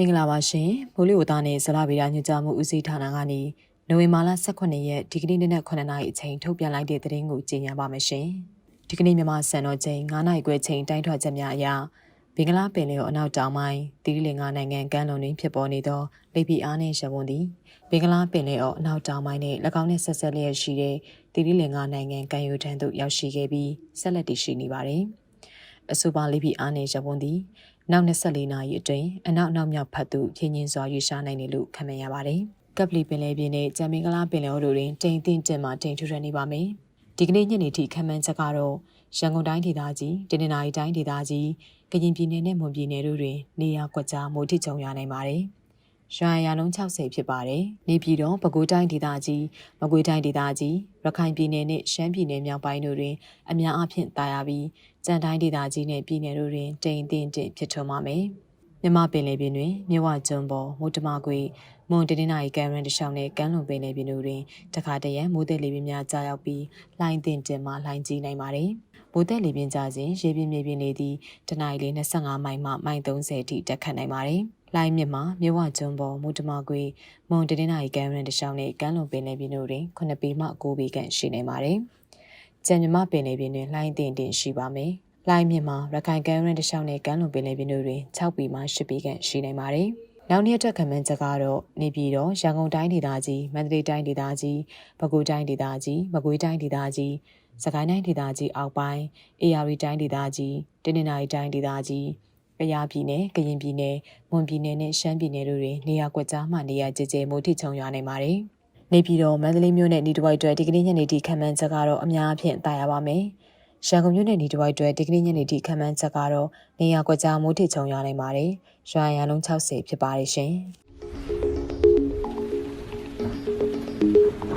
မင်္ဂလာပါရှင်မိုးလေဝသနဲ့ဇလဗေဒညွှန်ကြားမှုဦးစီးဌာနကနေနိုဝင်ဘာလ18ရက်ဒီကနေ့နေ့နက်9နာရီအချိန်ထုတ်ပြန်လိုက်တဲ့သတင်းကိုကြေညာပါမယ်ရှင်ဒီကနေ့မြန်မာစံတော်ချိန်9နာရီခွဲချိန်တိုင်းထွာချက်များအရဘင်္ဂလားပင်လယ်ော်အနောက်တောင်ပိုင်းတီရီလင်္ကာနိုင်ငံကမ်းလွန်တွင်ဖြစ်ပေါ်နေသောလေပြင်းအားနှင့်ရဝန်းသည်ဘင်္ဂလားပင်လယ်ော်အနောက်တောင်ပိုင်းနှင့်၎င်းနှင့်ဆက်ဆက်လျက်ရှိတဲ့တီရီလင်္ကာနိုင်ငံကမ်းရိုးတန်းသို့ရောက်ရှိခဲ့ပြီးဆက်လက်တည်ရှိနေပါသည် အဆိုပါလေပြင်းအားနှင့်ရဝန်းသည်နောက်24နာရီအတွင်းအနောက်နောက်မြောက်ဖက်သို့ဖြင်းချင်းစွာရွေ့ရှားနိုင်တယ်လို့ခန့်မှန်းရပါတယ်။ကပ်ပလီပင်လယ်ပြင်နဲ့ဂျမ်မင်္ဂလာပင်လယ်အော်တို့တွင်တိမ်တင်းတင်မှတိမ်ထူထပ်နေပါမယ်။ဒီကနေ့ညနေထိခန့်မှန်းချက်ကတော့ရန်ကုန်တိုင်းဒေသကြီး၊တနင်္သာရီတိုင်းဒေသကြီး၊ကရင်ပြည်နယ်နဲ့မွန်ပြည်နယ်တို့တွင်နေရာကွက်ကြားမိုးထစ်ကြုံရနိုင်ပါတယ်။ ရွာရလုံး60ဖြစ်ပါတယ်။နေပြည်တော်ပဲခူးတိုင်းဒေသကြီးမကွေးတိုင်းဒေသကြီးရခိုင်ပြည်နယ်နဲ့ရှမ်းပြည်နယ်မြောက်ပိုင်းတို့တွင်အများအားဖြင့်တာယာပြီးကြံတိုင်းဒေသကြီးနဲ့ပြည်နယ်တို့တွင်တိမ်တင်းတင်းဖြစ်ထွန်းပါမယ်။မြမပင်လယ်ပြင်တွင်မြဝကျွန်းပေါ်မုတ်တမကွေမွန်တနင်္လာရီကမ်းရန်တရှောင်းနဲ့ကမ်းလွန်ပင်လယ်ပြင်တို့တွင်တခါတရံမိုးသက်လေပြင်းများကြာရောက်ပြီးလှိုင်းတင်တင်မှလှိုင်းကြီးနိုင်ပါတယ်။မိုးသက်လေပြင်းကြစဉ်ရေပြင်းမြေပြင်းလေသည့်တနအီလ25မိုင်မှမိုင်30အထိတက်ခတ်နိုင်ပါတယ်။ လိုင်းမြစ်မှာမြဝကျွန်းပေါ်မုတ်တမကွေမွန်တနင်္လာရီကမ်းရန်တရှောင်းနဲ့ကမ်းလွန်ပင်လယ်ပြင်တို့တွင်9ပေမှ9ပေခန့်ရှိနေပါတယ်။ကြံမြမပင်လယ်ပြင်တွင်လှိုင်းတင်တင်ရှိပါမယ်။လိုင်းမြစ်မှာရခိုင်ကမ်းရန်တရှောင်းနဲ့ကမ်းလွန်ပင်လယ်ပြင်တို့တွင်6ပေမှ10ပေခန့်ရှိနေပါတယ်။နောက်နေ့အတွက်ခံမှန်းချက်ကတော့နေပြည်တော်ရန်ကုန်တိုင်းဒေသကြီးမန္တလေးတိုင်းဒေသကြီးပဲခူးတိုင်းဒေသကြီးမကွေးတိုင်းဒေသကြီးစကိုင်းတိုင်းဒေသကြီးအောက်ပိုင်းအေရီတိုင်းဒေသကြီးတနင်္သာရီတိုင်းဒေသကြီး ကယားပြည်နယ်ကရင်ပြည်နယ်မွန်ပြည်နယ်နဲ့ရှမ်းပြည်နယ်တို့တွင်နေရာကွက်ကြားမှနေရာကျကျမိုးထိချုံရွာနိုင်ပါတယ်။နေပြည်တော်မန္တလေးမြို့နယ်ဤတစ်ဝိုက်အတွက်ဒီကနေ့ညနေထိခံမှန်းချက်ကတော့အများအပြားတာရပါမယ်။ရန်ကုန်မြို့နယ်ဤတစ်ဝိုက်အတွက်ဒီကနေ့ညနေထိခံမှန်းချက်ကတော့နေရာကွက်ကြားမိုးထိချုံရွာနိုင်ပါတယ်။ရွာရန်လုံး60ဖြစ်ပါတယ်ရှင်။